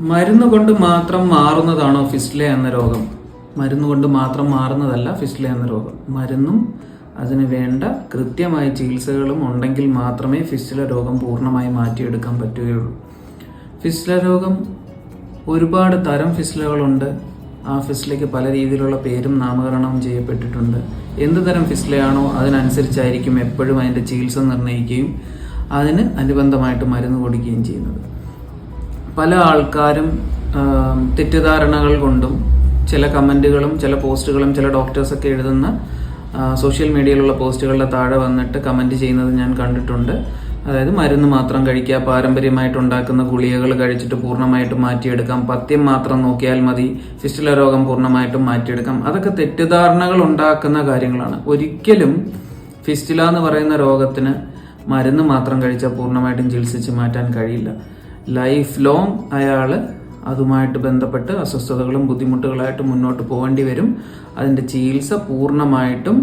മരുന്ന് കൊണ്ട് മാത്രം മാറുന്നതാണോ ഫിസ്ലെ എന്ന രോഗം? മരുന്ന് കൊണ്ട് മാത്രം മാറുന്നതല്ല ഫിസ്ലെ എന്ന രോഗം. മരുന്നും അതിന് വേണ്ട കൃത്യമായ ചികിത്സകളും ഉണ്ടെങ്കിൽ മാത്രമേ ഫിസ്റ്റില രോഗം പൂർണമായി മാറ്റിയെടുക്കാൻ പറ്റുകയുള്ളൂ. ഫിസ്റ്റില രോഗം ഒരുപാട് തരം ഫിസ്ലകളുണ്ട് ആ ഫിസ്ലയ്ക്ക് പല രീതിയിലുള്ള പേരും നാമകരണം ചെയ്യപ്പെട്ടിട്ടുണ്ട്. എന്ത് തരം ഫിസ്ലയാണോ അതിനനുസരിച്ചായിരിക്കും എപ്പോഴും അതിന്റെ ചികിത്സ നിർണയിക്കുകയും അതിന് അനുബന്ധമായിട്ട് മരുന്ന് കൊടുക്കുകയും ചെയ്യുന്നത്. പല ആൾക്കാരും തെറ്റിദ്ധാരണകൾ കൊണ്ടും ചില കമന്റുകളും ചില പോസ്റ്റുകളും ചില ഡോക്ടേഴ്സൊക്കെ എഴുതുന്ന സോഷ്യൽ മീഡിയയിലുള്ള പോസ്റ്റുകളുടെ താഴെ വന്നിട്ട് കമന്റ് ചെയ്യുന്നത് ഞാൻ കണ്ടിട്ടുണ്ട്. അതായത് മരുന്ന് മാത്രം കഴിക്കുക പാരമ്പര്യമായിട്ട് ഉണ്ടാക്കുന്ന ഗുളികകൾ കഴിച്ചിട്ട് പൂർണമായിട്ടും മാറ്റിയെടുക്കാം പഥ്യം മാത്രം നോക്കിയാൽ മതി ഫിസ്റ്റുല രോഗം പൂർണമായിട്ടും മാറ്റിയെടുക്കാം. അതൊക്കെ തെറ്റിദ്ധാരണകൾ ഉണ്ടാക്കുന്ന കാര്യങ്ങളാണ്. ഒരിക്കലും ഫിസ്റ്റുല എന്ന് പറയുന്ന രോഗത്തിന് മരുന്ന് മാത്രം കഴിച്ചാൽ പൂർണമായിട്ടും ചികിത്സിച്ച് മാറ്റാൻ കഴിയില്ല. ലൈഫ് ലോങ് അയാൾ അതുമായിട്ട് ബന്ധപ്പെട്ട് അസ്വസ്ഥതകളും ബുദ്ധിമുട്ടുകളായിട്ട് മുന്നോട്ട് പോകേണ്ടി വരും. അതിന്റെ ചികിത്സ പൂർണമായിട്ടും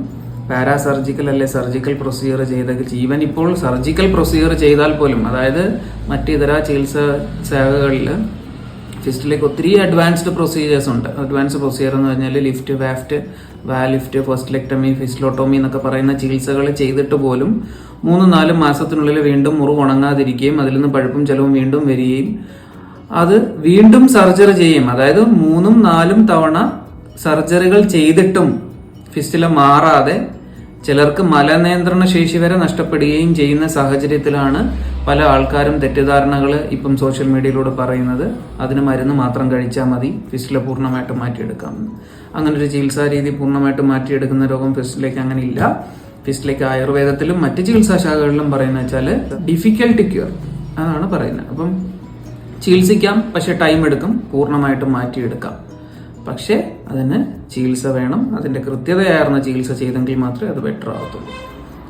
പാരാസർജിക്കൽ അല്ലെ സർജിക്കൽ പ്രൊസീജിയർ ചെയ്ത ജീവൻ ഇപ്പോൾ സർജിക്കൽ പ്രൊസീജിയർ ചെയ്താൽ പോലും അതായത് മറ്റിതര ചികിത്സ ശാഖകളിൽ ഫിസ്റ്റിലേക്ക് ഒത്തിരി അഡ്വാൻസ്ഡ് പ്രൊസീജിയേഴ്സ് ഉണ്ട്. അഡ്വാൻസ്ഡ് പ്രൊസീജിയർ എന്ന് പറഞ്ഞാൽ ലിഫ്റ്റ് വാഫ്റ്റ് വാ ലിഫ്റ്റ് ഫസ്റ്റ് ലെക്ടമി ഫിസ്ലോട്ടോമി എന്നൊക്കെ പറയുന്ന ചികിത്സകൾ ചെയ്തിട്ട് പോലും മൂന്ന് നാല് മാസത്തിനുള്ളിൽ വീണ്ടും മുറിവ് ഉണങ്ങാതിരിക്കുകയും അതിൽ നിന്ന് പഴുപ്പും ചെലവും വീണ്ടും വരികയും അത് വീണ്ടും സർജറി ചെയ്യും. അതായത് മൂന്നും നാലും തവണ സർജറികൾ ചെയ്തിട്ടും ഫിസ്റ്റില മാറാതെ ചിലർക്ക് മലനിയന്ത്രണ ശേഷി വരെ നഷ്ടപ്പെടുകയും ചെയ്യുന്ന സാഹചര്യത്തിലാണ് പല ആൾക്കാരും തെറ്റിദ്ധാരണകൾ ഇപ്പം സോഷ്യൽ മീഡിയയിലൂടെ പറയുന്നത്. അതിന് മരുന്ന് മാത്രം കഴിച്ചാൽ മതി ഫിസ്റ്റില പൂർണമായിട്ട് മാറ്റിയെടുക്കാം. അങ്ങനെ ഒരു ചികിത്സാ രീതി പൂർണമായിട്ട് മാറ്റിയെടുക്കുന്ന രോഗം ഫിസ്റ്റിലേക്ക് അങ്ങനെ ഇല്ല. ഫിസ്റ്റിലേക്ക് ആയുർവേദത്തിലും മറ്റ് ചികിത്സാ ശാഖകളിലും പറയുന്നത് വെച്ചാൽ ഡിഫിക്കൽട്ട് ക്യൂർ അതാണ് പറയുന്നത്. അപ്പം ചികിത്സിക്കാം പക്ഷെ ടൈം എടുക്കും പൂർണമായിട്ടും മാറ്റിയെടുക്കാം. പക്ഷേ അതിന് ചികിത്സ വേണം അതിന്റെ കൃത്യതയാർന്ന ചികിത്സ ചെയ്തെങ്കിൽ മാത്രമേ അത് ബെറ്റർ ആവത്തുള്ളൂ.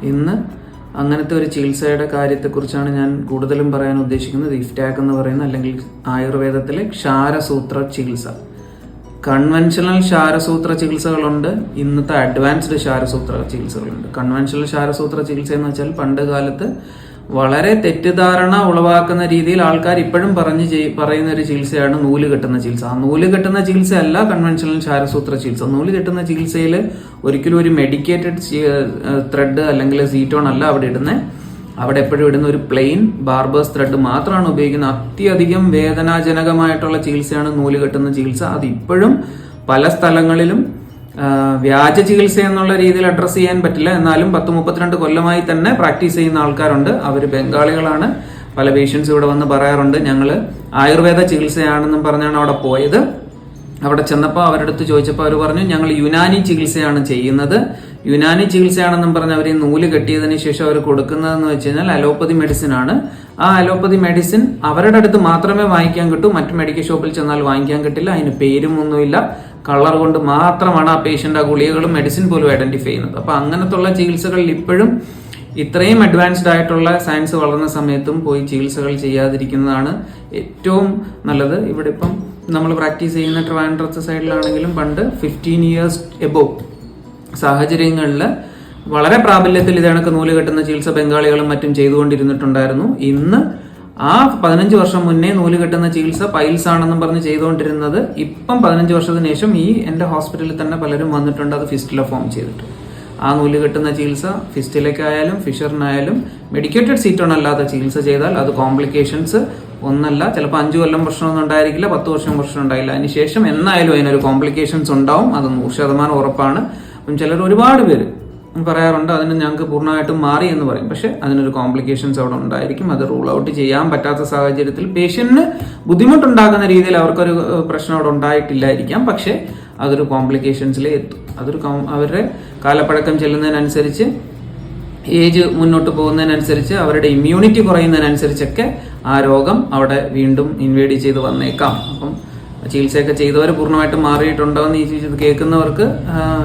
ഇന്ന് അങ്ങനത്തെ ഒരു ചികിത്സയുടെ കാര്യത്തെക്കുറിച്ചാണ് ഞാൻ കൂടുതലും പറയാൻ ഉദ്ദേശിക്കുന്നത് ഇഫ്റ്റാക്ക് എന്ന് പറയുന്ന അല്ലെങ്കിൽ ആയുർവേദത്തിലെ ക്ഷാരസൂത്ര ചികിത്സ. കൺവെൻഷണൽ ക്ഷാരസൂത്ര ചികിത്സകളുണ്ട്. ഇന്നത്തെ അഡ്വാൻസ്ഡ് ക്ഷാരസൂത്ര ചികിത്സകളുണ്ട്. കൺവെൻഷണൽ ക്ഷാരസൂത്ര ചികിത്സ എന്ന് വെച്ചാൽ പണ്ട് കാലത്ത് വളരെ തെറ്റിദ്ധാരണ ഉളവാക്കുന്ന രീതിയിൽ ആൾക്കാർ ഇപ്പോഴും പറഞ്ഞ് പറയുന്ന ഒരു ചികിത്സയാണ് നൂൽ കെട്ടുന്ന ചികിത്സ. ആ നൂൽ കെട്ടുന്ന ചികിത്സയല്ല കൺവെൻഷണൽ ക്ഷാരസൂത്ര ചികിത്സ. നൂൽ കെട്ടുന്ന ചികിത്സയിൽ ഒരിക്കലും ഒരു മെഡിക്കേറ്റഡ് ത്രെഡ് അല്ലെങ്കിൽ സീറ്റോൺ അല്ല അവിടെ ഇടുന്നത് അവിടെ എപ്പോഴും ഇടുന്ന ഒരു പ്ലെയിൻ ബാർബേഴ്സ് ത്രെഡ് മാത്രമാണ് ഉപയോഗിക്കുന്നത്. അത്യധികം വേദനാജനകമായിട്ടുള്ള ചികിത്സയാണ് നൂൽ കെട്ടുന്ന ചികിത്സ. അത് ഇപ്പോഴും പല സ്ഥലങ്ങളിലും വ്യാജ ചികിത്സ എന്നുള്ള രീതിയിൽ അഡ്രസ്സ് ചെയ്യാൻ പറ്റില്ല. എന്നാലും പത്ത് മുപ്പത്തിരണ്ട് കൊല്ലമായി തന്നെ പ്രാക്ടീസ് ചെയ്യുന്ന ആൾക്കാരുണ്ട്. അവർ ബംഗാളികളാണ്. പല പേഷ്യൻസ് ഇവിടെ വന്ന് പറയാറുണ്ട് ഞങ്ങൾ ആയുർവേദ ചികിത്സയാണെന്നും പറഞ്ഞാണ് അവിടെ പോയത്. അവിടെ ചെന്നപ്പോൾ അവരടുത്ത് ചോദിച്ചപ്പോൾ അവർ പറഞ്ഞു ഞങ്ങൾ യുനാനി ചികിത്സയാണ് ചെയ്യുന്നത്. യുനാനി ചികിത്സയാണെന്നും പറഞ്ഞ് അവർ ഈ നൂൽ കെട്ടിയതിന് ശേഷം അവർ കൊടുക്കുന്നതെന്ന് വെച്ച് കഴിഞ്ഞാൽ അലോപ്പതി മെഡിസിൻ ആണ്. ആ അലോപ്പതി മെഡിസിൻ അവരുടെ അടുത്ത് മാത്രമേ വാങ്ങിക്കാൻ കിട്ടൂ. മറ്റു മെഡിക്കൽ ഷോപ്പിൽ ചെന്നാൽ വാങ്ങിക്കാൻ കിട്ടില്ല. അതിന് പേരും ഒന്നുമില്ല. കളർ കൊണ്ട് മാത്രമാണ് ആ പേഷ്യന്റ് ആ ഗുളികകളും മെഡിസിൻ പോലും ഐഡന്റിഫൈ ചെയ്യുന്നത്. അപ്പൊ അങ്ങനത്തുള്ള ചികിത്സകളിൽ ഇപ്പോഴും ഇത്രയും അഡ്വാൻസ്ഡ് ആയിട്ടുള്ള സയൻസ് വളർന്ന സമയത്തും പോയി ചികിത്സകൾ ചെയ്യാതിരിക്കുന്നതാണ് ഏറ്റവും നല്ലത്. ഇവിടെ ഇപ്പം നമ്മൾ പ്രാക്ടീസ് ചെയ്യുന്ന ട്രിവാൻഡ്രത്ത് സൈഡിലാണെങ്കിലും പണ്ട് ഫിഫ്റ്റീൻ ഇയേഴ്സ് എബോവ് സാഹചര്യങ്ങളിൽ വളരെ പ്രാബല്യത്തിൽ ഇതേണക്ക് നൂൽ കെട്ടുന്ന ചികിത്സ ബംഗാളികളും മറ്റും ചെയ്തുകൊണ്ടിരുന്നിട്ടുണ്ടായിരുന്നു. ഇന്ന് ആ പതിനഞ്ച് വർഷം മുന്നേ നൂൽ കെട്ടുന്ന ചികിത്സ പൈൽസ് ആണെന്നും പറഞ്ഞ് ചെയ്തുകൊണ്ടിരുന്നത് ഇപ്പം പതിനഞ്ച് വർഷത്തിന് ശേഷം ഈ എന്റെ ഹോസ്പിറ്റലിൽ തന്നെ പലരും വന്നിട്ടുണ്ട് അത് ഫിസ്റ്റില ഫോം ചെയ്തിട്ട്. ആ നൂൽ കെട്ടുന്ന ചികിത്സ ഫിസ്റ്റിലേക്കായാലും ഫിഷറിനായാലും മെഡിക്കേറ്റഡ് സീറ്റോൺ അല്ലാത്ത ചികിത്സ ചെയ്താൽ അത് കോംപ്ലിക്കേഷൻസ് ഒന്നല്ല. ചിലപ്പോൾ അഞ്ചു കൊല്ലം പ്രശ്നമൊന്നും ഉണ്ടായിരിക്കില്ല പത്ത് വർഷം പ്രശ്നം ഉണ്ടായില്ല. അതിനുശേഷം എന്നായാലും അതിനൊരു കോംപ്ലിക്കേഷൻസ് ഉണ്ടാവും. അത് നൂറ് ശതമാനം ഉറപ്പാണ്. അപ്പം ചിലർ ഒരുപാട് പേര് പറയാറുണ്ട് അതിന് ഞങ്ങൾക്ക് പൂർണമായിട്ടും മാറി എന്ന് പറയും. പക്ഷെ അതിനൊരു കോംപ്ലിക്കേഷൻസ് അവിടെ ഉണ്ടായിരിക്കും. അത് റൂൾ ഔട്ട് ചെയ്യാൻ പറ്റാത്ത സാഹചര്യത്തിൽ പേഷ്യന്റിന് ബുദ്ധിമുട്ടുണ്ടാക്കുന്ന രീതിയിൽ അവർക്കൊരു പ്രശ്നം അവിടെ ഉണ്ടായിട്ടില്ലായിരിക്കാം. പക്ഷെ അതൊരു കോംപ്ലിക്കേഷൻസിലേ എത്തും. അതൊരു അവരുടെ കാലപ്പഴക്കം ചെല്ലുന്നതിനനുസരിച്ച് ഏജ് മുന്നോട്ട് പോകുന്നതിനനുസരിച്ച് അവരുടെ ഇമ്മ്യൂണിറ്റി കുറയുന്നതിനനുസരിച്ചൊക്കെ ആ രോഗം അവിടെ വീണ്ടും ഇൻവേഡ് ചെയ്ത് വന്നേക്കാം. അപ്പം ചികിത്സയൊക്കെ ചെയ്തവർ പൂർണമായിട്ടും മാറിയിട്ടുണ്ടോ എന്ന് ഇത് കേൾക്കുന്നവർക്ക്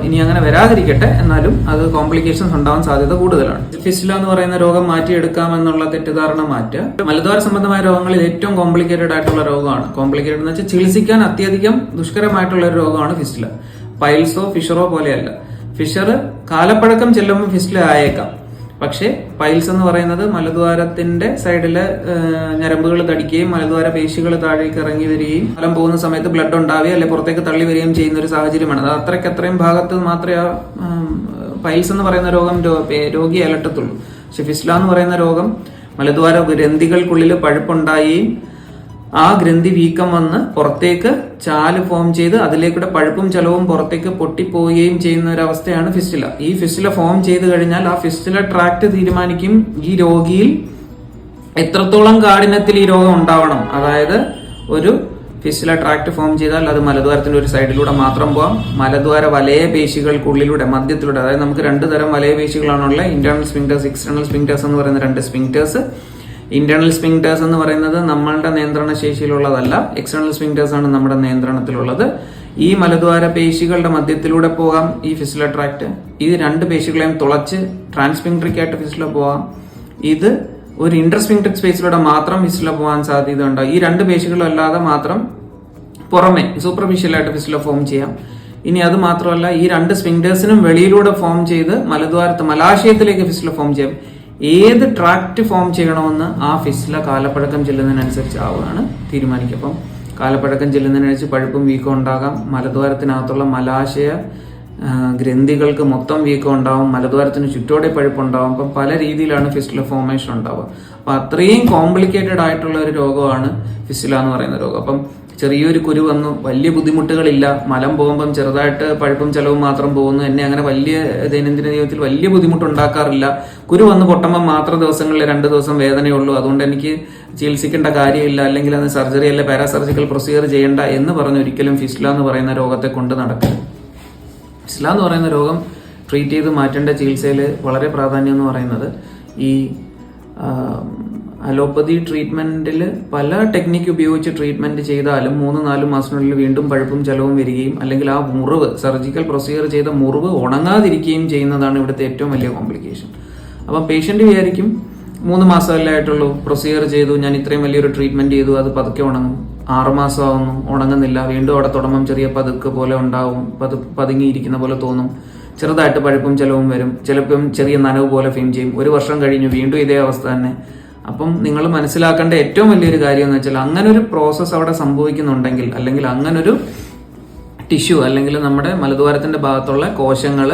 ഇനി അങ്ങനെ വരാതിരിക്കട്ടെ. എന്നാലും അത് കോംപ്ലിക്കേഷൻസ് ഉണ്ടാവാൻ സാധ്യത കൂടുതലാണ്. ഫിസ്റ്റില എന്ന് പറയുന്ന രോഗം മാറ്റിയെടുക്കാം എന്നുള്ള തെറ്റിദ്ധാരണ മാറ്റുക. മലദ്വാര സംബന്ധമായ രോഗങ്ങളിൽ ഏറ്റവും കോംപ്ലിക്കേറ്റഡ് ആയിട്ടുള്ള രോഗമാണ്. കോംപ്ലിക്കേറ്റഡ് എന്ന് വെച്ചാൽ ചികിത്സിക്കാൻ അത്യധികം ദുഷ്കരമായിട്ടുള്ള ഒരു രോഗമാണ് ഫിസ്റ്റില. പൈൽസോ ഫിഷറോ പോലെയല്ല. ഫിഷർ കാലപ്പഴക്കം ചെല്ലുമ്പോൾ ഫിസ്റ്റില ആയേക്കാം. പക്ഷേ പൈൽസ് എന്ന് പറയുന്നത് മലദ്വാരത്തിന്റെ സൈഡിൽ ഞരമ്പുകൾ തടിക്കുകയും മലദ്വാര പേശികൾ താഴേക്ക് ഇറങ്ങി വരികയും ഫലം പോകുന്ന സമയത്ത് ബ്ലഡ് ഉണ്ടാവുകയും അല്ലെ പുറത്തേക്ക് തള്ളി വരികയും ചെയ്യുന്ന ഒരു സാഹചര്യമാണ്. അത് അത്രയ്ക്ക് അത്രയും ഭാഗത്ത് മാത്രമേ ആ പൈൽസ് എന്ന് പറയുന്ന രോഗം രോഗി അലട്ടത്തുള്ളൂ. പക്ഷെ ഫിസ്ല എന്ന് പറയുന്ന രോഗം മലദ്വാര ഗ്രന്ഥികൾക്കുള്ളിൽ പഴുപ്പുണ്ടായി ആ ഗ്രന്ഥി വീക്കം വന്ന് പുറത്തേക്ക് ചാൽ ഫോം ചെയ്ത് അതിലേക്കൂടെ പഴുപ്പും ചലവും പുറത്തേക്ക് പൊട്ടിപ്പോവുകയും ചെയ്യുന്ന ഒരു അവസ്ഥയാണ് ഫിസ്റ്റില. ഈ ഫിസ്റ്റില ഫോം ചെയ്ത് കഴിഞ്ഞാൽ ആ ഫിസ്റ്റില ട്രാക്ട് തീരുമാനിക്കും ഈ രോഗിയിൽ എത്രത്തോളം കാഠിനത്തിൽ ഈ രോഗം ഉണ്ടാവണം. അതായത് ഒരു ഫിസ്റ്റില ട്രാക്ട് ഫോം ചെയ്താൽ അത് മലദ്വാരത്തിന്റെ ഒരു സൈഡിലൂടെ മാത്രം പോവാം. മലദ്വാര വലയ പേശികൾക്കുള്ളിലൂടെ മധ്യത്തിലൂടെ അതായത് നമുക്ക് രണ്ട് തരം വലയ പേശികളാണുള്ളത് ഇന്റേണൽ സ്പിങ്ടേഴ്സ് എക്സ്റ്റേണൽ സ്പിങ്ടേഴ്സ് എന്ന് പറയുന്ന രണ്ട് സ്പിങ്ടേഴ്സ് ഇന്റേണൽ സ്പിങ്ടേഴ്സ് എന്ന് പറയുന്നത് നമ്മളുടെ നിയന്ത്രണ ശേഷിയിലുള്ളതല്ല. എക്സ്റ്റേണൽ സ്പിങ്ടേഴ്സ് ആണ് നമ്മുടെ നിയന്ത്രണത്തിലുള്ളത്. ഈ മലദ്വാര പേശികളുടെ മധ്യത്തിലൂടെ പോകാം ഈ ഫിസിലോ ട്രാക്ട് ഇത് രണ്ട് പേശികളെയും തുളച്ച് ട്രാൻസ്പിങ്ട്രിക് ആയിട്ട് ഫിസ്റ്റുല പോകാം ഇത് ഒരു ഇന്റർസ്പിങ്ട്രിക് സ്പേസിലൂടെ മാത്രം ഫിസിലോ പോകാൻ സാധ്യത സാധ്യതയുണ്ട്. ഈ രണ്ട് പേശികളും അല്ലാതെ മാത്രം പുറമെ സൂപ്പർഫിഷ്യലായിട്ട് ഫിസിലോ ഫോം ചെയ്യാം. ഇനി അത് മാത്രമല്ല ഈ രണ്ട് സ്പിങ്ഡേഴ്സിനും വെളിയിലൂടെ ഫോം ചെയ്ത് മലദ്വാരത്ത് മലാശയത്തിലേക്ക് ഫിസിലോ ഫോം ചെയ്യാം. ഏത് ട്രാക്ട് ഫോം ചെയ്യണമെന്ന് ആ ഫിസ്റ്റിലെ കാലപ്പഴക്കം ചെല്ലുന്നതിനനുസരിച്ച് ആവുകയാണ് തീരുമാനിക്കുക. അപ്പം കാലപ്പഴക്കം ചെല്ലുന്നതിനനുസരിച്ച് പഴുപ്പും വീക്കം ഉണ്ടാകാം. മലദ്വാരത്തിനകത്തുള്ള മലാശയ ഗ്രന്ഥികൾക്ക് മൊത്തം വീക്കം ഉണ്ടാവും മലദ്വാരത്തിന് ചുറ്റോടെ പഴുപ്പുണ്ടാവും അപ്പം പല രീതിയിലാണ് ഫിസ്റ്റുല ഫോർമേഷൻ ഉണ്ടാവുക. അപ്പം അത്രയും കോംപ്ലിക്കേറ്റഡ് ആയിട്ടുള്ള ഒരു രോഗമാണ് ഫിസ്റ്റുല എന്ന് പറയുന്ന രോഗം. അപ്പം ചെറിയൊരു കുരു വന്നു വലിയ ബുദ്ധിമുട്ടുകളില്ല മലം പോകുമ്പം ചെറുതായിട്ട് പഴുപ്പും ചെലവും മാത്രം പോകുന്നു എന്നെ അങ്ങനെ വലിയ ദൈനംദിന ജീവിതത്തിൽ വലിയ ബുദ്ധിമുട്ടുണ്ടാക്കാറില്ല. കുരു വന്ന് പൊട്ടുമ്പോൾ മാത്രം ദിവസങ്ങളിൽ രണ്ട് ദിവസം വേദനയുള്ളൂ. അതുകൊണ്ട് എനിക്ക് ചികിത്സിക്കേണ്ട കാര്യമില്ല അല്ലെങ്കിൽ അത് സർജറി അല്ല പാരാസർജിക്കൽ പ്രൊസീജിയർ ചെയ്യേണ്ട എന്ന് പറഞ്ഞ് ഒരിക്കലും ഫിസ്റ്റുല എന്ന് പറയുന്ന രോഗത്തെ കൊണ്ട് നടക്കരുത്. ഫിസ്ല എന്ന് പറയുന്ന രോഗം ട്രീറ്റ് ചെയ്ത് മാറ്റേണ്ട ചികിത്സയിൽ വളരെ പ്രാധാന്യം എന്ന് പറയുന്നത് ഈ അലോപ്പതി ട്രീറ്റ്മെന്റിൽ പല ടെക്നിക്ക് ഉപയോഗിച്ച് ട്രീറ്റ്മെന്റ് ചെയ്താലും മൂന്ന് നാല് മാസത്തിനുള്ളിൽ വീണ്ടും പഴുപ്പും ചെലവും വരികയും അല്ലെങ്കിൽ ആ മുറിവ് സർജിക്കൽ പ്രൊസീജിയർ ചെയ്ത മുറിവ് ഉണങ്ങാതിരിക്കുകയും ചെയ്യുന്നതാണ് ഇവിടുത്തെ ഏറ്റവും വലിയ കോംപ്ലിക്കേഷൻ അപ്പം പേഷ്യന്റ് വിചാരിക്കും മൂന്ന് മാസമല്ലേ ആയിട്ടുള്ളൂ. പ്രൊസീജിയർ ചെയ്തു. ഞാൻ ഇത്രയും വലിയൊരു ട്രീറ്റ്മെന്റ് ചെയ്തു. അത് പതുക്കെ ഉണങ്ങും. ആറുമാസമാകുന്നു മാസമാവുന്നു. ഉണങ്ങുന്നില്ല. വീണ്ടും അവിടെ തുടങ്ങും. ചെറിയ പതുക്കെ പോലെ ഉണ്ടാവും. പതു പതുങ്ങിയിരിക്കുന്ന പോലെ തോന്നും. ചെറുതായിട്ട് പഴുപ്പും ചിലവും വരും. ചിലപ്പം ചെറിയ നനവ് പോലെ ഫീം ചെയ്യും. ഒരു വർഷം കഴിഞ്ഞു. വീണ്ടും ഇതേ അവസ്ഥ തന്നെ. അപ്പം നിങ്ങൾ മനസ്സിലാക്കേണ്ട ഏറ്റവും വലിയൊരു കാര്യം എന്ന് വെച്ചാൽ അങ്ങനെ ഒരു പ്രോസസ്സ് അവിടെ സംഭവിക്കുന്നുണ്ടെങ്കിൽ അല്ലെങ്കിൽ അങ്ങനൊരു ടിഷ്യൂ അല്ലെങ്കിൽ നമ്മുടെ മലദ്വാരത്തിന്റെ ഭാഗത്തുള്ള കോശങ്ങൾ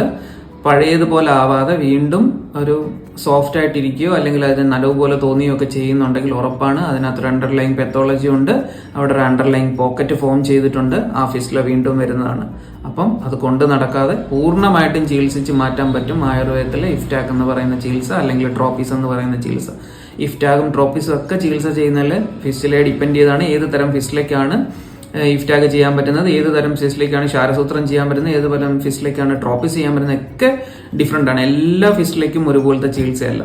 പഴയതുപോലെ ആവാതെ വീണ്ടും ഒരു സോഫ്റ്റ് ആയിട്ടിരിക്കുകയോ അല്ലെങ്കിൽ അതിന് നനവ് പോലെ തോന്നുകയോ ഒക്കെ ചെയ്യുന്നുണ്ടെങ്കിൽ ഉറപ്പാണ്. അതിനകത്തൊരു അണ്ടർലൈൻ പെത്തോളജി ഉണ്ട്. അവിടെ ഒരു അണ്ടർലൈൻ പോക്കറ്റ് ഫോം ചെയ്തിട്ടുണ്ട്. ആ ഫിസ്റ്റില വീണ്ടും വരുന്നതാണ്. അപ്പം അത് കൊണ്ട് നടക്കാതെ പൂർണമായിട്ടും ചികിത്സിച്ച് മാറ്റാൻ പറ്റും ആയുർവേദത്തിലെ ഇഫ്റ്റാക്ക് എന്ന് പറയുന്ന ചികിത്സ അല്ലെങ്കിൽ ട്രോപ്പീസ് എന്ന് പറയുന്ന ചികിത്സ. ഇഫ്റ്റാഗും ട്രോപ്പീസും ഒക്കെ ചികിത്സ ചെയ്യുന്നതിൽ ഫിസ്റ്റിലെ ഡിപ്പെൻഡ് ചെയ്താണ്. ഏത് തരം ഫിസ്റ്റിലേക്കാണ് ഇഫ്റ്റാഗ് ചെയ്യാൻ പറ്റുന്നത്. ഏത് തരം ഫിസ്റ്റിലേക്കാണ് ക്ഷാരസൂത്രം ചെയ്യാൻ പറ്റുന്നത് ഏത് തരം ഫിസ്റ്റിലേക്കാണ് ട്രോപ്പിസ് ചെയ്യാൻ പറ്റുന്നത് ഒക്കെ ഡിഫറെന്റ് ആണ്. എല്ലാ ഫിസ്റ്റിലേക്കും ഒരുപോലത്തെ ചികിത്സയല്ല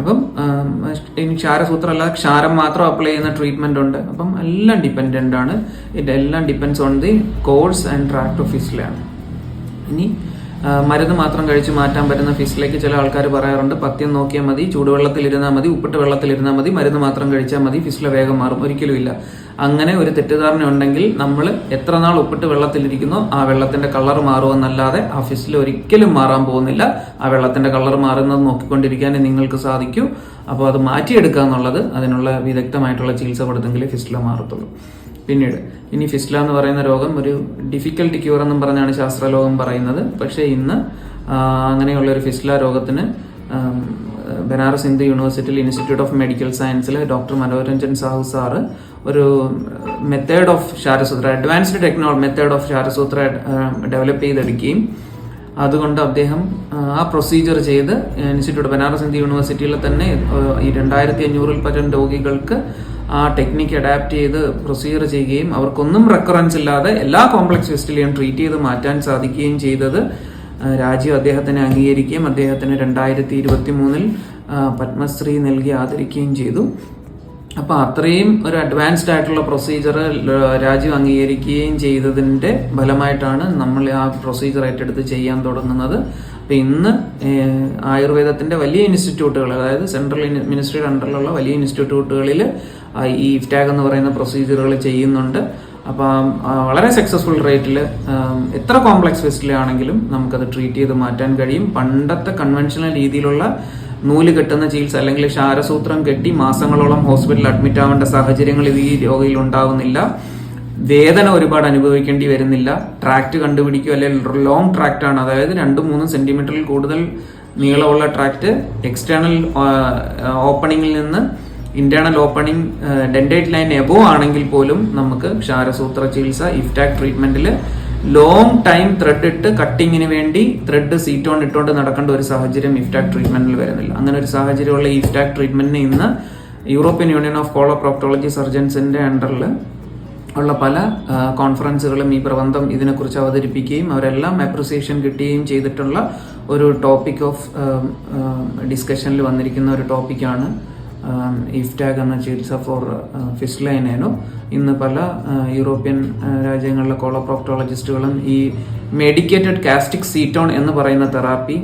അപ്പം ഇനി ക്ഷാരസൂത്രം അല്ല ക്ഷാരം മാത്രം അപ്ലൈ ചെയ്യുന്ന ട്രീറ്റ്മെന്റ് ഉണ്ട്. അപ്പം എല്ലാം ഡിപ്പെൻഡന്റ് ആണ്. ഇതെല്ലാം depends on the course and tract of ഇനി മരുന്ന് മാത്രം കഴിച്ച് മാറ്റാൻ പറ്റുന്ന ഫിസിലേക്ക് ചില ആൾക്കാർ പറയാറുണ്ട്. പത്യം നോക്കിയാൽ മതി ചൂടുവെള്ളത്തിൽ ഇരുന്നാൽ മതി ഉപ്പിട്ട് വെള്ളത്തിൽ ഇരുന്നാൽ മതി മരുന്ന് മാത്രം കഴിച്ചാൽ മതി ഫിസിലെ വേഗം മാറും. ഒരിക്കലും ഇല്ല. അങ്ങനെ ഒരു തെറ്റിദ്ധാരണ ഉണ്ടെങ്കിൽ നമ്മൾ എത്ര നാൾ ഉപ്പിട്ട് വെള്ളത്തിലിരിക്കുന്നോ ആ വെള്ളത്തിന്റെ കളർ മാറുമെന്നല്ലാതെ ആ ഫിസിൽ ഒരിക്കലും മാറാൻ പോകുന്നില്ല. ആ വെള്ളത്തിന്റെ കളർ മാറുന്നത് നോക്കിക്കൊണ്ടിരിക്കാനേ നിങ്ങൾക്ക് സാധിക്കൂ. അപ്പോൾ അത് മാറ്റിയെടുക്കുക എന്നുള്ളത് അതിനുള്ള വിദഗ്ധമായിട്ടുള്ള ചികിത്സ കൊടുത്തെങ്കിൽ ഫിസിലെ മാറത്തുള്ളൂ. പിന്നീട്. ഇനി ഫിസ്ല എന്ന് പറയുന്ന രോഗം ഒരു ഡിഫിക്കൽട്ട് ക്യൂർ എന്നും പറഞ്ഞാണ് ശാസ്ത്രലോകം പറയുന്നത്. പക്ഷേ ഇന്ന് അങ്ങനെയുള്ള ഒരു ഫിസ്ല രോഗത്തിന് ബനാറസ് ഹിന്ദു യൂണിവേഴ്സിറ്റിയിൽ ഇൻസ്റ്റിറ്റ്യൂട്ട് ഓഫ് മെഡിക്കൽ സയൻസിലെ ഡോക്ടർ മനോരഞ്ജൻ സാഹു സാറ് ഒരു method of ksharasutra advanced technology method of ksharasutra develop ചെയ്തെടുക്കുകയും അതുകൊണ്ട് അദ്ദേഹം ആ, പ്രൊസീജിയർ ചെയ്ത് ഇൻസ്റ്റിറ്റ്യൂട്ട് ബനാറസ് ഹിന്ദു യൂണിവേഴ്സിറ്റിയിൽ തന്നെ ഈ രണ്ടായിരത്തി അഞ്ഞൂറിൽ പറ്റം രോഗികൾക്ക് ആ ടെക്നിക്ക് അഡാപ്റ്റ് ചെയ്ത് പ്രൊസീജിയർ ചെയ്യുകയും അവർക്കൊന്നും റെക്കറൻസ് ഇല്ലാതെ എല്ലാ കോംപ്ലക്സ് ഫെസ്റ്റിലെയും ട്രീറ്റ് ചെയ്ത് മാറ്റാൻ സാധിക്കുകയും ചെയ്തത് രാജീവ് അദ്ദേഹത്തിനെ അംഗീകരിക്കുകയും അദ്ദേഹത്തിന് രണ്ടായിരത്തി ഇരുപത്തി മൂന്നിൽ പത്മശ്രീ നൽകി ആദരിക്കുകയും ചെയ്തു. അപ്പൊ അത്രയും ഒരു അഡ്വാൻസ്ഡ് ആയിട്ടുള്ള പ്രൊസീജിയർ രാജ്യം അംഗീകരിക്കുകയും ചെയ്തതിന്റെ ഫലമായിട്ടാണ് നമ്മൾ ആ പ്രൊസീജിയർ ഏറ്റെടുത്ത് ചെയ്യാൻ തുടങ്ങുന്നത്. അപ്പൊ ഇന്ന് ആയുർവേദത്തിന്റെ വലിയ ഇൻസ്റ്റിറ്റ്യൂട്ടുകൾ അതായത് സെൻട്രൽ മിനിസ്ട്രിയുടെ അണ്ടറിലുള്ള വലിയ ഇൻസ്റ്റിറ്റ്യൂട്ടുകളിൽ ഈ ഇഫ്റ്റാഗ് എന്ന് പറയുന്ന പ്രൊസീജിയറുകൾ ചെയ്യുന്നുണ്ട്. അപ്പം വളരെ സക്സസ്ഫുൾ റേറ്റിൽ എത്ര കോംപ്ലക്സ് ഫെസ്റ്റിലാണെങ്കിലും നമുക്കത് ട്രീറ്റ് ചെയ്ത് മാറ്റാൻ കഴിയും. പണ്ടത്തെ കൺവെൻഷണൽ രീതിയിലുള്ള നൂൽ കെട്ടുന്ന ചികിത്സ അല്ലെങ്കിൽ ക്ഷാരസൂത്രം കെട്ടി മാസങ്ങളോളം ഹോസ്പിറ്റലിൽ അഡ്മിറ്റ് ആവേണ്ട സാഹചര്യങ്ങൾ ഈ രോഗിയിൽ ഉണ്ടാവുന്നില്ല. വേദന ഒരുപാട് അനുഭവിക്കേണ്ടി വരുന്നില്ല. ട്രാക്ട് കണ്ടുപിടിക്കുക അല്ലെങ്കിൽ ലോങ് ട്രാക്ട് ആണ്. അതായത് രണ്ട് മൂന്ന് സെന്റിമീറ്ററിൽ കൂടുതൽ നീളമുള്ള ട്രാക്ട് എക്സ്റ്റേണൽ ഓപ്പണിങ്ങിൽ നിന്ന് internal opening dentate line above ആണെങ്കിൽ പോലും നമുക്ക് ക്ഷാരസൂത്ര ചികിത്സ ഇഫ്റ്റാക് ട്രീറ്റ്മെന്റിൽ ലോങ് ടൈം ത്രെഡ് ഇട്ട് കട്ടിങ്ങിന് വേണ്ടി ത്രെഡ് സീറ്റോണ്ട് ഇട്ടുകൊണ്ട് നടക്കേണ്ട ഒരു സാഹചര്യം ഇഫ്റ്റാക് ട്രീറ്റ്മെന്റിൽ വരുന്നില്ല. അങ്ങനെ ഒരു സാഹചര്യമുള്ള ഇഫ്റ്റാക് ട്രീറ്റ്മെന്റിന് ഇന്ന് യൂറോപ്യൻ യൂണിയൻ ഓഫ് കോളോപ്രോക്ടോളജി സർജൻസിന്റെ അണ്ടറിൽ ഉള്ള പല കോൺഫറൻസുകളും ഈ പ്രബന്ധം ഇതിനെക്കുറിച്ച് അവതരിപ്പിക്കുകയും അവരെല്ലാം അപ്രിസിയേഷൻ കിട്ടുകയും ചെയ്തിട്ടുള്ള ഒരു ടോപ്പിക് ഓഫ് ഡിസ്കഷനിൽ വന്നിരിക്കുന്ന ഒരു ടോപ്പിക്കാണ് ഇഫ്റ്റാഗ് എന്ന ചികിത്സ ഫോർ ഫിസ്ലൈനേനോ. ഇന്ന് പല യൂറോപ്യൻ രാജ്യങ്ങളിലെ കോളോപ്രോക്ടോളജിസ്റ്റുകളും ഈ മെഡിക്കേറ്റഡ് കാസ്റ്റിക് സീറ്റോൺ എന്ന് പറയുന്ന തെറാപ്പി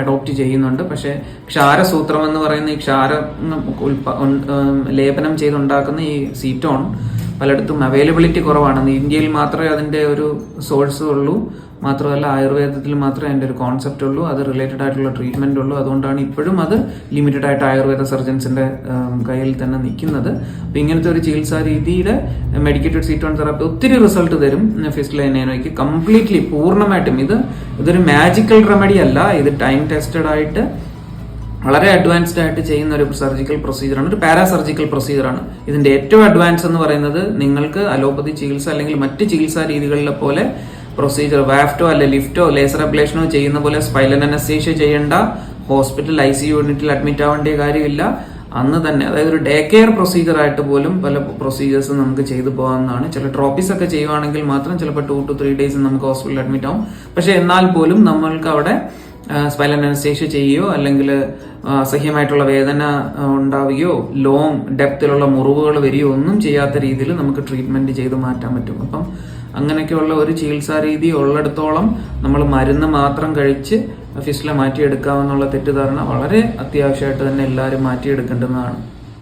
അഡോപ്റ്റ് ചെയ്യുന്നുണ്ട്. പക്ഷേ ക്ഷാരസൂത്രം എന്ന് പറയുന്ന ഈ ക്ഷാര ലേപനം ചെയ്തുണ്ടാക്കുന്ന ഈ സീറ്റോൺ പലയിടത്തും അവൈലബിലിറ്റി കുറവാണ്. ഇന്ത്യയിൽ മാത്രമേ അതിന്റെ ഒരു സോഴ്സ് ഉള്ളൂ. മാത്രമല്ല ആയുർവേദത്തിൽ മാത്രമേ അതിന്റെ ഒരു കോൺസെപ്റ്റ് ഉള്ളൂ. അത് റിലേറ്റഡ് ആയിട്ടുള്ള ട്രീറ്റ്മെന്റ് ഉള്ളൂ. അതുകൊണ്ടാണ് ഇപ്പോഴും അത് ലിമിറ്റഡ് ആയിട്ട് ആയുർവേദ സർജൻസിന്റെ കയ്യിൽ തന്നെ നിൽക്കുന്നത്. അപ്പൊ ഇങ്ങനത്തെ ഒരു ചികിത്സാ രീതിയുടെ മെഡിക്കേറ്റഡ് സീറ്റോൺ തെറാപ്പി ഒത്തിരി റിസൾട്ട് തരും. ഫിസ്ലൈനോയ്ക്ക് കംപ്ലീറ്റ്ലി പൂർണമായിട്ടും ഇത് ഇതൊരു മാജിക്കൽ റെമഡി അല്ല. ഇത് ടൈം ടെസ്റ്റഡ് ആയിട്ട് വളരെ അഡ്വാൻസ്ഡ് ആയിട്ട് ചെയ്യുന്ന ഒരു സർജിക്കൽ പ്രൊസീജിയറാണ് ഒരു പാരാ സർജിക്കൽ പ്രൊസീജിയറാണ് ഇതിന്റെ ഏറ്റവും അഡ്വാൻസ് എന്ന് പറയുന്നത് നിങ്ങൾക്ക് അലോപ്പതി ചികിത്സ അല്ലെങ്കിൽ മറ്റ് ചികിത്സാ രീതികളിലെ പോലെ പ്രൊസീജിയർ വാഫ്റ്റോ അല്ലെ ലിഫ്റ്റോ ലേസർ അബ്ലേഷനോ ചെയ്യുന്ന പോലെ സ്പൈലൻ അനസ്തേഷ്യ ചെയ്യേണ്ട ഹോസ്പിറ്റൽ ഐ സി യൂണിറ്റിൽ അഡ്മിറ്റ് ആവേണ്ട കാര്യമില്ല. അന്ന് തന്നെ അതായത് ഒരു ഡേ കെയർ പ്രൊസീജിയർ ആയിട്ട് പോലും പല പ്രൊസീജിയേഴ്സും നമുക്ക് ചെയ്തു പോകാവുന്നതാണ്. ചില ട്രോപ്പീസ് ഒക്കെ ചെയ്യുവാണെങ്കിൽ മാത്രം ചിലപ്പോൾ ടു ടു ത്രീ ഡേയ്സ് നമുക്ക് ഹോസ്പിറ്റലിൽ അഡ്മിറ്റ് ആവും. പക്ഷേ എന്നാൽ പോലും നമ്മൾക്ക് അവിടെ സ്പൈലൻ അനസ്തേഷ്യ ചെയ്യുകയോ അല്ലെങ്കിൽ അസഹ്യമായിട്ടുള്ള വേദന ഉണ്ടാവുകയോ ലോങ് ഡെപ്തിലുള്ള മുറിവുകൾ വരികയോ ഒന്നും ചെയ്യാത്ത രീതിയിൽ നമുക്ക് ട്രീറ്റ്മെന്റ് ചെയ്ത് മാറ്റാൻ പറ്റും. അപ്പം അങ്ങനെയൊക്കെയുള്ള ഒരു ചികിത്സാ രീതി ഉള്ളിടത്തോളം നമ്മൾ മരുന്ന് മാത്രം കഴിച്ച് ഫിസ്റ്റിലെ മാറ്റിയെടുക്കാമെന്നുള്ള തെറ്റിദ്ധാരണ വളരെ അത്യാവശ്യമായിട്ട് തന്നെ എല്ലാവരും മാറ്റിയെടുക്കേണ്ടതാണ്